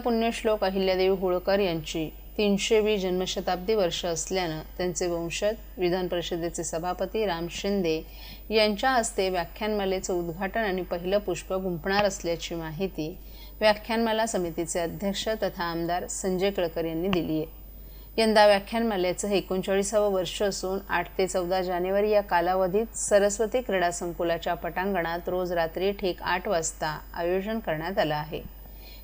पुण्यश्लोक अहिल्यादेवी होळकर यांची तीनशेवी जन्मशताब्दी वर्ष असल्यानं त्यांचे वंशज विधान परिषदेचे सभापती राम शिंदे यांच्या हस्ते व्याख्यानमालेचं उद्घाटन आणि पहिलं पुष्प गुंफणार असल्याची माहिती व्याख्यानमाला समितीचे अध्यक्ष तथा आमदार संजय केळकर यांनी दिली आहे. यंदा व्याख्यानमालेचं हे एकोणचाळीसावं वर्ष असून आठ ते चौदा जानेवारी या कालावधीत सरस्वती क्रीडा संकुलाच्या पटांगणात रोज रात्री ठीक आठ वाजता आयोजन करण्यात आलं आहे.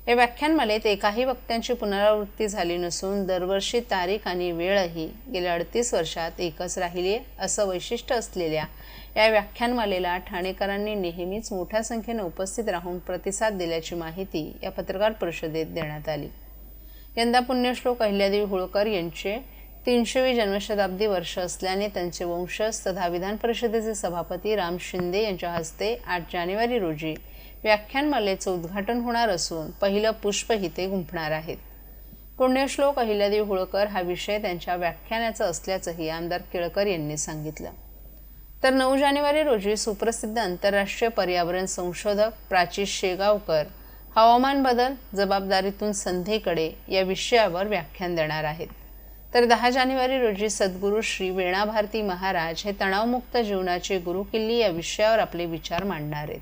या व्याख्यानमालेत एकाही वक्त्यांची पुनरावृत्ती झाली नसून दरवर्षी तारीख आणि वेळही गेल्या अडतीस वर्षात एकच राहिली असं वैशिष्ट्य असलेल्या या व्याख्यानमालेला ठाणेकरांनी नेहमीच मोठ्या संख्येनं उपस्थित राहून प्रतिसाद दिल्याची माहिती या पत्रकार परिषदेत देण्यात आली. यंदा पुण्यश्लोक अहिल्यादेवी होळकर यांचे तीनशेवी जन्मशताब्दी वर्ष असल्याने त्यांचे वंशज तथा विधान परिषदेचे सभापती राम शिंदे यांच्या हस्ते आठ जानेवारी रोजी व्याख्यानमालेचं उद्घाटन होणार असून पहिलं पुष्पही ते गुंफणार आहेत. पुण्यश्लोक अहिल्यादेवी होळकर हा विषय त्यांच्या व्याख्यानाचा असल्याचंही आमदार केळकर यांनी सांगितलं. तर नऊ जानेवारी रोजी सुप्रसिद्ध आंतरराष्ट्रीय पर्यावरण संशोधक प्राची शेगावकर हवामान बदल जबाबदारीतून संधीकडे या विषयावर व्याख्यान देणार आहेत. तर दहा जानेवारी रोजी सद्गुरू श्री वेणाभारती महाराज हे तणावमुक्त जीवनाचे गुरुकिल्ली या विषयावर आपले विचार मांडणार आहेत.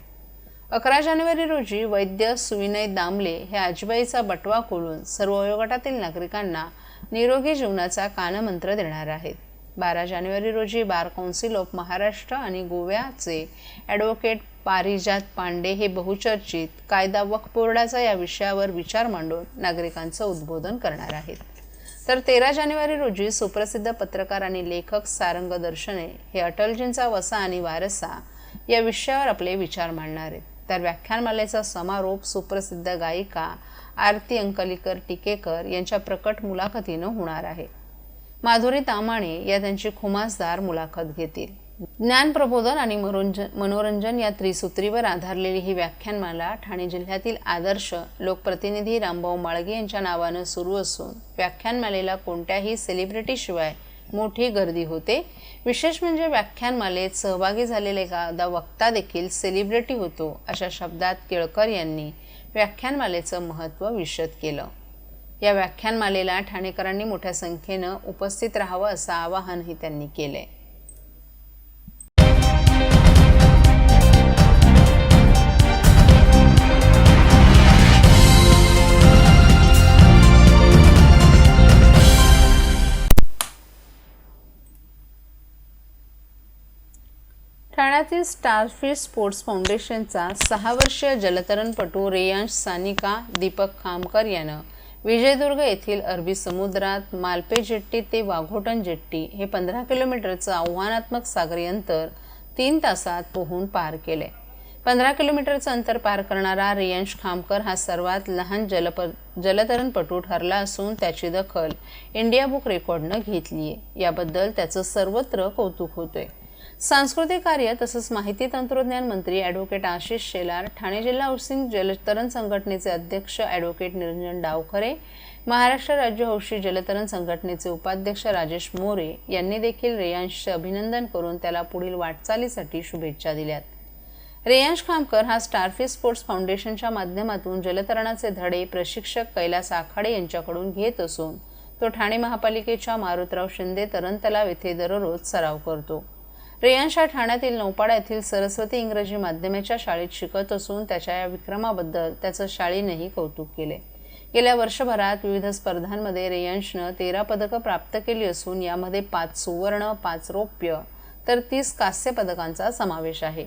अकरा जानेवारी रोजी वैद्य सुविनय दामले हे आजीबाईचा बटवा खोलून सर्व वयोगटातील नागरिकांना निरोगी जीवनाचा कानमंत्र देणार आहेत. बारा जानेवारी रोजी बार कौन्सिल ऑफ महाराष्ट्र आणि गोव्याचे ॲडव्होकेट पारिजात पांडे हे बहुचर्चित कायदा वक्फ बोर्डाचा या विषयावर विचार मांडून नागरिकांचं उद्बोधन करणार आहेत. तर तेरा जानेवारी रोजी सुप्रसिद्ध पत्रकार आणि लेखक सारंग दर्शने हे अटलजींचा वसा आणि वारसा या विषयावर आपले विचार मांडणार आहेत. तर व्याख्यानमालेचा समारोप सुप्रसिद्ध गायिका आरती अंकलीकर टिकेकर यांच्या प्रकट मुलाखतीनं होणार आहे. माधुरी तामाणे या त्यांची खुमासदार मुलाखत घेतील. ज्ञान प्रबोधन आणि मनोरंजन मनोरंजन या त्रिसूत्रीवर आधारलेली ही व्याख्यानमाला ठाणे जिल्ह्यातील आदर्श लोकप्रतिनिधी रामभाऊ माळगे यांच्या नावानं सुरू असून व्याख्यानमालेला कोणत्याही सेलिब्रिटीशिवाय मोठी गर्दी होते. विशेष म्हणजे व्याख्यानमालेत सहभागी झालेले एखादा वक्ता देखील सेलिब्रिटी होतो अशा शब्दात केळकर यांनी व्याख्यानमालेचं महत्त्व विशद केलं. या व्याख्यानमालेला ठाणेकरांनी मोठ्या संख्येनं उपस्थित राहावं असं आवाहनही त्यांनी केलंय. आहे स्टारफिश स्पोर्ट्स फाउंडेशनचा सहा वर्षीय जलतरणपटू रेयांश सानिका दीपक खामकर यानं विजयदुर्ग येथील अरबी समुद्रात मालपे जेट्टी ते वाघोटन जेट्टी हे पंधरा किलोमीटरचं आव्हानात्मक सागरी अंतर तीन तासात पोहून पार केले. पंधरा किलोमीटरचं अंतर पार करणारा रियांश खामकर हा सर्वात लहान जलप जलतरणपटू ठरला असून त्याची दखल इंडिया बुक रेकॉर्डनं घेतली आहे याबद्दल त्याचं सर्वत्र कौतुक होतंय. सांस्कृतिक कार्य तसंच माहिती तंत्रज्ञान मंत्री ॲडव्होकेट आशिष शेलार ठाणे जिल्हा हौसिंग जलतरण संघटनेचे अध्यक्ष ॲडव्होकेट निरंजन डावखरे महाराष्ट्र राज्य हौशी जलतरण संघटनेचे उपाध्यक्ष राजेश मोरे यांनी देखील रेयांशचे अभिनंदन करून त्याला पुढील वाटचालीसाठी शुभेच्छा दिल्यात. रेयांश खामकर हा स्टारफिश स्पोर्ट्स फाउंडेशनच्या माध्यमातून जलतरणाचे धडे प्रशिक्षक कैलास आखाडे यांच्याकडून घेत असून तो ठाणे महापालिकेच्या मारुतराव शिंदे तरण तलाव येथे दररोज सराव करतो. रेयांशा ठाण्यातील नौपाडा येथील सरस्वती इंग्रजी माध्यमाच्या शाळेत शिकत असून त्याच्या या विक्रमाबद्दल त्याचं शाळेनेही कौतुक केले. गेल्या वर्षभरात विविध स्पर्धांमध्ये रेयांशनं तेरा पदकं प्राप्त केली असून यामध्ये पाच सुवर्ण पाच रौप्य तर तीस कांस्य पदकांचा समावेश आहे.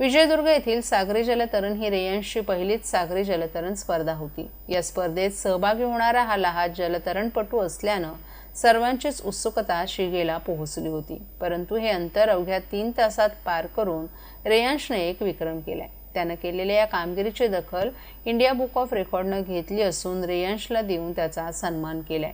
विजयदुर्ग येथील सागरी जलतरण ही रेयांशची पहिलीच सागरी जलतरण स्पर्धा होती. या स्पर्धेत सहभागी होणारा हा लहान जलतरणपटू असल्यानं सर्वांचीच उत्सुकता शिगेला पोहोचली होती. परंतु हे अंतर अवघ्या तीन तासात पार करून रेयांशने एक विक्रम केलाय. त्यानं केलेल्या या कामगिरीची दखल इंडिया बुक ऑफ रेकॉर्डनं घेतली असून रेयांशला देऊन त्याचा सन्मान केलाय.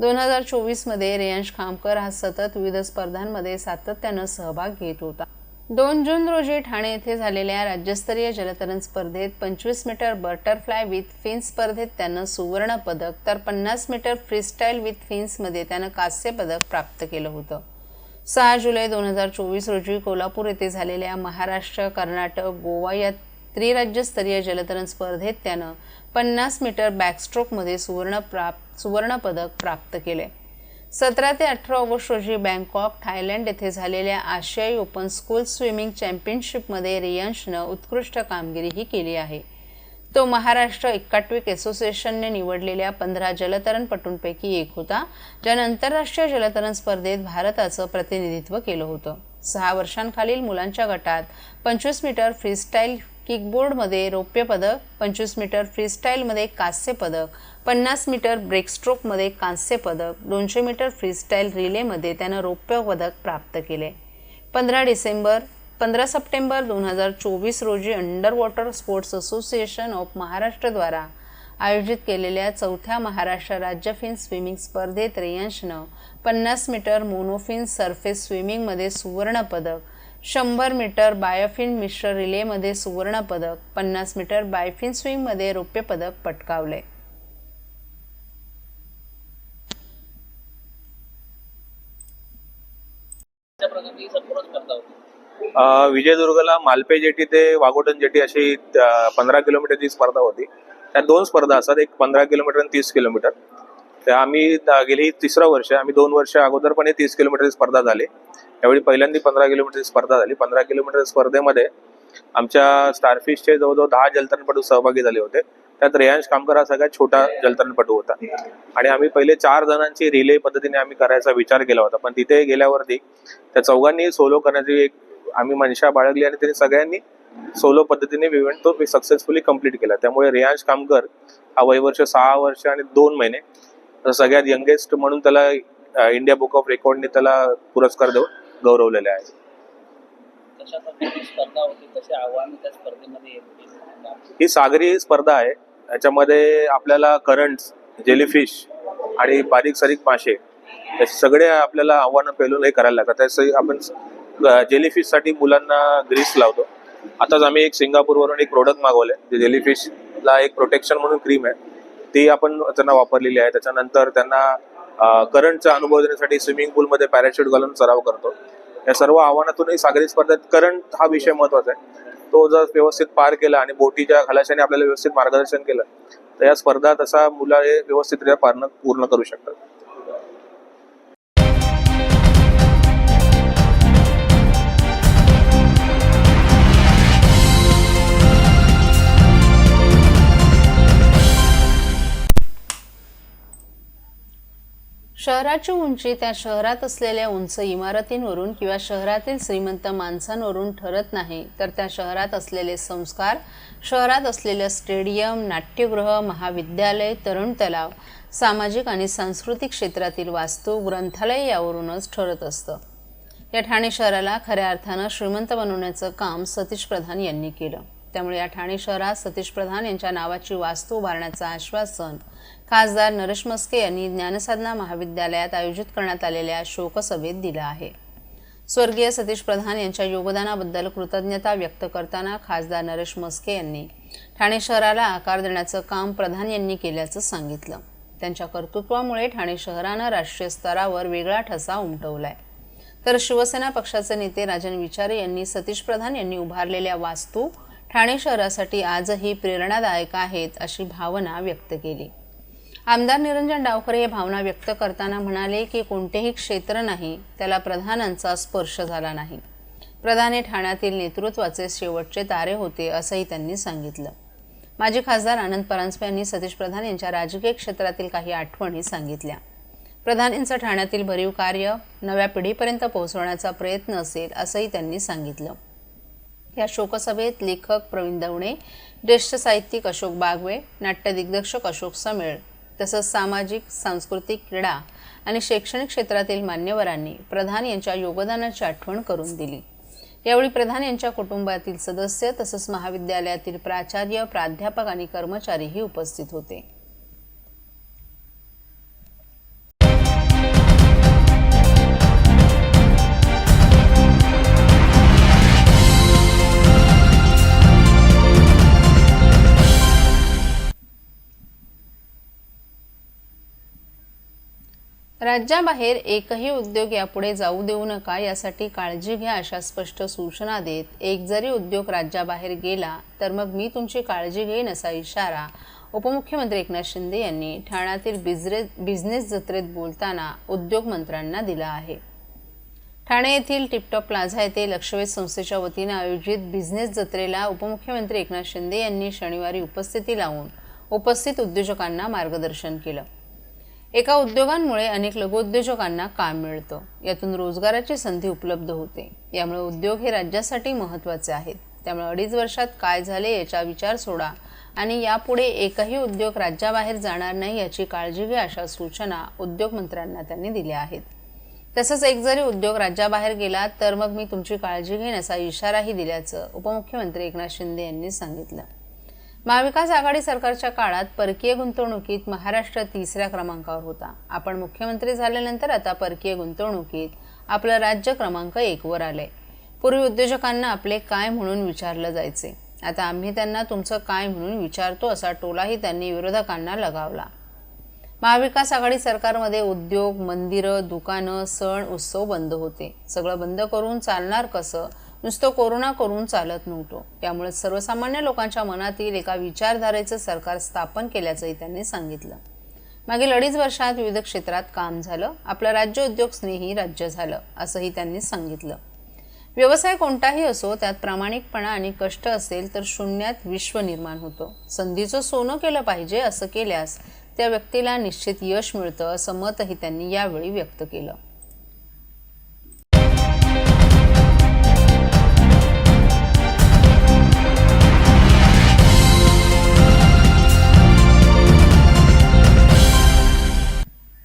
दोन हजार चोवीसमध्ये रेयांश खामकर हा सतत विविध स्पर्धांमध्ये सातत्यानं सहभाग घेत होता. दोन जून रोजी ठाणे येथे झालेल्या राज्यस्तरीय जलतरण स्पर्धेत पंचवीस मीटर बटरफ्लाय विथ फिन्स स्पर्धेत त्यानं सुवर्ण पदक तर पन्नास मीटर फ्रीस्टाईल विथ फिन्समध्ये त्यानं कांस्य पदक प्राप्त केलं होतं. सहा जुलै दोन हजार चोवीस रोजी कोल्हापूर येथे झालेल्या महाराष्ट्र कर्नाटक गोवा या त्रिराज्यस्तरीय जलतरण स्पर्धेत त्यानं पन्नास मीटर बॅकस्ट्रोकमध्ये सुवर्ण प्राप्त सुवर्णपदक प्राप्त केले. सतरा ते अठरा ऑगस्ट रोजी बँकॉक थायलंड येथे झालेल्या आशियाई ओपन स्कूल स्विमिंग चॅम्पियनशिपमध्ये रियांशनं उत्कृष्ट कामगिरीही केली आहे. तो महाराष्ट्र एकात्विक असोसिएशनने निवडलेल्या पंधरा जलतरणपटूंपैकी एक होता ज्यानं आंतरराष्ट्रीय जलतरण स्पर्धेत भारताचं प्रतिनिधित्व केलं होतं. सहा वर्षांखालील मुलांच्या गटात पंचवीस मीटर फ्रीस्टाईल किकबोर्डमध्ये रौप्य पदक पंचवीस मीटर फ्रीस्टाईलमध्ये कांस्य पदक पन्नास मीटर ब्रेकस्ट्रोकमध्ये कांस्य पदक दोनशे मीटर फ्रीस्टाईल रिलेमध्ये त्यानं रौप्य पदक प्राप्त केले. पंधरा डिसेंबर पंधरा सप्टेंबर दोन हजार चोवीस रोजी under water sports association of महाराष्ट्रद्वारा आयोजित केलेल्या चौथ्या महाराष्ट्र राज्य फिन स्विमिंग स्पर्धेत रेयांशनं पन्नास मीटर मोनोफिन सरफेस स्विमिंगमध्ये सुवर्णपदक शंभर मीटर बायोफिन मिश्र रिलेमध्ये सुवर्णपदक पन्नास मीटर बायफिन स्विंगमध्ये रौप्य पदक पटकावले विजयदुर्गला मालपे जेटी ते वाघोटन जेटी अशी पंधरा किलोमीटरची स्पर्धा होती. त्या दोन स्पर्धा असतात एक पंधरा किलोमीटर आणि तीस किलोमीटर. त्या आम्ही गेली तिसरं वर्ष आम्ही दोन वर्ष अगोदर पण तीस किलोमीटरची स्पर्धा झाली. त्यावेळी पहिल्यांदा पंधरा किलोमीटरची स्पर्धा झाली. पंधरा किलोमीटर स्पर्धेमध्ये आमच्या स्टारफिशचे जवळजवळ दहा जलतरणपटू सहभागी झाले होते. त्यात रेयांश कामकर हा सगळ्यात छोटा जलतरणपटू होता. आणि आम्ही पहिले चार जणांची रिले पद्धतीने आम्ही करायचा विचार केला होता. पण तिथे गेल्यावरती त्या चौघांनी सोलो करण्याची एक आम्ही मनशा बाळगली आणि त्यांनी सगळ्यांनी सोलो पद्धतीने इव्हेंट तो सक्सेसफुली कंप्लीट केला. त्यामुळे रियांश कामकर हा वयवर्ष सहा वर्ष आणि दोन महिने तर सगळ्यात यंगेस्ट म्हणून त्याला इंडिया बुक ऑफ रेकॉर्डने त्याला पुरस्कार देऊन गौरवलेले आहे ही सागरी स्पर्धा आहे. याच्यामध्ये आपल्याला करंट जेलीफिश आणि बारीक सारीक मासे सगळे आपल्याला आव्हानं पेलून हे करायला लागतात. त्यासाठी आपण जेलीफिशसाठी मुलांना ग्रीस लावतो. आताच आम्ही एक सिंगापूरवरून एक प्रोडक्ट मागवले जे जेलीफिशला एक प्रोटेक्शन म्हणून क्रीम आहे. ती आपण त्यांना वापरलेली आहे. त्याच्यानंतर त्यांना करंटचा अनुभव देण्यासाठी स्विमिंग पूलमध्ये पॅराशूट घालून सराव करतो. या सर्व आव्हानातूनही सागरी स्पर्धेत करंट हा विषय महत्त्वाचा आहे. तो जर व्यवस्थित पार केला आणि बोटीच्या खलाशाने आपल्याला व्यवस्थित मार्गदर्शन केलं तर या स्पर्धा तसा मुलं हे व्यवस्थितरित्या पार पूर्ण करू शकतात. शहराची उंची त्या शहरात असलेल्या उंच इमारतींवरून किंवा शहरातील श्रीमंत माणसांवरून ठरत नाही तर त्या शहरात असलेले संस्कार शहरात असलेलं स्टेडियम नाट्यगृह महाविद्यालय तरुण तलाव सामाजिक आणि सांस्कृतिक क्षेत्रातील वास्तू ग्रंथालय यावरूनच ठरत असतं. या ठाणे शहराला खऱ्या अर्थानं श्रीमंत बनवण्याचं काम सतीश प्रधान यांनी केलं. त्यामुळे या ठाणे शहरात सतीश प्रधान यांच्या नावाची वास्तू उभारण्याचं आश्वासन खासदार नरेश मस्के यांनी ज्ञानसाधना महाविद्यालयात आयोजित करण्यात आलेल्या शोकसभेत दिलं आहे. स्वर्गीय सतीश प्रधान यांच्या योगदानाबद्दल कृतज्ञता व्यक्त करताना खासदार नरेश मस्के यांनी ठाणे शहराला आकार देण्याचं काम प्रधान यांनी केल्याचं सांगितलं. त्यांच्या कर्तृत्वामुळे ठाणे शहरानं राष्ट्रीय स्तरावर वेगळा ठसा उमटवलाय. तर शिवसेना पक्षाचे नेते राजन विचारे यांनी सतीश प्रधान यांनी उभारलेल्या वास्तू ठाणे शहरासाठी आजही प्रेरणादायक आहेत अशी भावना व्यक्त केली. आमदार निरंजन डावखरे हे भावना व्यक्त करताना म्हणाले की कोणतेही क्षेत्र नाही त्याला प्रधानांचा स्पर्श झाला नाही. प्रधान हे ठाण्यातील नेतृत्वाचे शेवटचे तारे होते असंही त्यांनी सांगितलं. माजी खासदार आनंद परांजपे यांनी सतीश प्रधान यांच्या राजकीय क्षेत्रातील काही आठवणी सांगितल्या. प्रधान यांचं ठाण्यातील भरीव कार्य नव्या पिढीपर्यंत पोहोचवण्याचा प्रयत्न असेल असंही त्यांनी सांगितलं. या शोकसभेत लेखक प्रवीण दवणे ज्येष्ठ साहित्यिक अशोक बागवे नाट्य दिग्दर्शक अशोक समेळ तसंच सामाजिक सांस्कृतिक क्रीडा आणि शैक्षणिक क्षेत्रातील मान्यवरांनी प्रधान यांच्या योगदानाची आठवण करून दिली. यावेळी प्रधान यांच्या कुटुंबातील सदस्य तसंच महाविद्यालयातील प्राचार्य प्राध्यापक आणि कर्मचारीही उपस्थित होते. राज्याबाहेर एकही उद्योग यापुढे जाऊ देऊ नका यासाठी काळजी घ्या अशा स्पष्ट सूचना देत एक जरी उद्योग राज्याबाहेर गेला तर मग मी तुमची काळजी घेईन असा इशारा उपमुख्यमंत्री एकनाथ शिंदे यांनी ठाण्यातील बिझरे बिझनेस जत्रेत बोलताना उद्योग मंत्र्यांना दिला आहे. ठाणे येथील टिपटॉप प्लाझा येथे लक्षवेध संस्थेच्या वतीनं आयोजित बिझनेस जत्रेला उपमुख्यमंत्री एकनाथ शिंदे यांनी शनिवारी उपस्थिती लावून उपस्थित उद्योजकांना मार्गदर्शन केलं. एका उद्योगांमुळे अनेक लघुउद्योजकांना काम मिळतं. यातून रोजगाराची संधी उपलब्ध होते. यामुळे उद्योग हे राज्यासाठी महत्त्वाचे आहेत. त्यामुळे अडीच वर्षात काय झाले याचा विचार सोडा. आणि यापुढे एकही उद्योग राज्याबाहेर जाणार नाही याची काळजी घ्या अशा सूचना उद्योगमंत्र्यांना त्यांनी दिल्या आहेत. तसंच एक जरी उद्योग राज्याबाहेर गेला तर मग मी तुमची काळजी घेईन असा इशाराही दिल्याचं उपमुख्यमंत्री एकनाथ शिंदे यांनी सांगितलं. महाविकास आघाडी सरकारच्या काळात परकीय गुंतवणुकीत महाराष्ट्र तिसऱ्या क्रमांकावर होता. आपण मुख्यमंत्री झाल्यानंतर आता परकीय गुंतवणुकीत आपलं राज्य क्रमांक एकवर आलंय. पूर्वी उद्योजकांना आपले काय म्हणून विचारलं जायचे? आता आम्ही त्यांना तुमचं काय म्हणून विचारतो असा टोलाही त्यांनी विरोधकांना लगावला. महाविकास आघाडी सरकारमध्ये उद्योग मंदिरं दुकानं सण उत्सव बंद होते. सगळं बंद करून चालणार कसं? नुसतं कोरोना करून चालत नव्हतो. त्यामुळे सर्वसामान्य लोकांच्या मनातील एका विचारधारेचं सरकार स्थापन केल्याचंही त्यांनी सांगितलं. मागील अडीच वर्षात विविध क्षेत्रात काम झालं आपलं राज्य उद्योग स्नेही राज्य झालं असंही त्यांनी सांगितलं. व्यवसाय कोणताही असो त्यात प्रामाणिकपणा आणि कष्ट असेल तर शून्यात विश्व निर्माण होतं. संधीचं सोनं केलं पाहिजे असं केल्यास त्या व्यक्तीला निश्चित यश मिळतं असं मतही त्यांनी यावेळी व्यक्त केलं.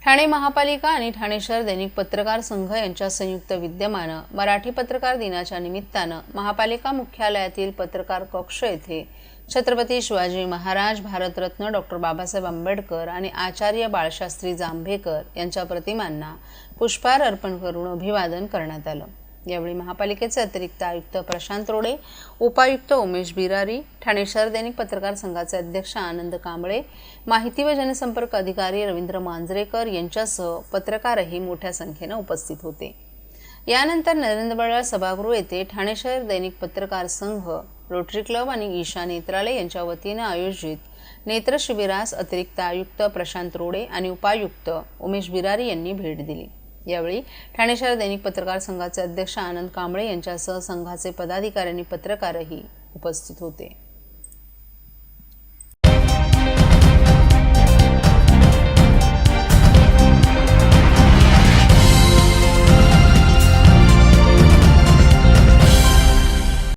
ठाणे महापालिका आणि ठाणे शहर दैनिक पत्रकार संघ यांच्या संयुक्त विद्यमानं मराठी पत्रकार दिनाच्या निमित्तानं महापालिका मुख्यालयातील पत्रकार कक्ष येथे छत्रपती शिवाजी महाराज भारतरत्न डॉक्टर बाबासाहेब आंबेडकर आणि आचार्य बाळशास्त्री जांभेकर यांच्या प्रतिमांना पुष्पहार अर्पण करून अभिवादन करण्यात आलं. यावेळी महापालिकेचे अतिरिक्त आयुक्त प्रशांत रोडे उपायुक्त उमेश बिरारी ठाणे शहर दैनिक पत्रकार संघाचे अध्यक्ष आनंद कांबळे माहिती व जनसंपर्क अधिकारी रवींद्र मांजरेकर यांच्यासह पत्रकारही मोठ्या संख्येनं उपस्थित होते. यानंतर नरेंद्र बळाळ सभागृह येथे ठाणे शहर दैनिक पत्रकार संघ रोटरी क्लब आणि ईशा नेत्रालय यांच्या वतीनं आयोजित नेत्र शिबिरास अतिरिक्त आयुक्त प्रशांत रोडे आणि उपायुक्त उमेश बिरारी यांनी भेट दिली. यावेळी ठाणे शहर दैनिक पत्रकार संघाचे अध्यक्ष आनंद कांबळे यांच्यासह संघाचे पदाधिकारी आणि पत्रकारही उपस्थित होते.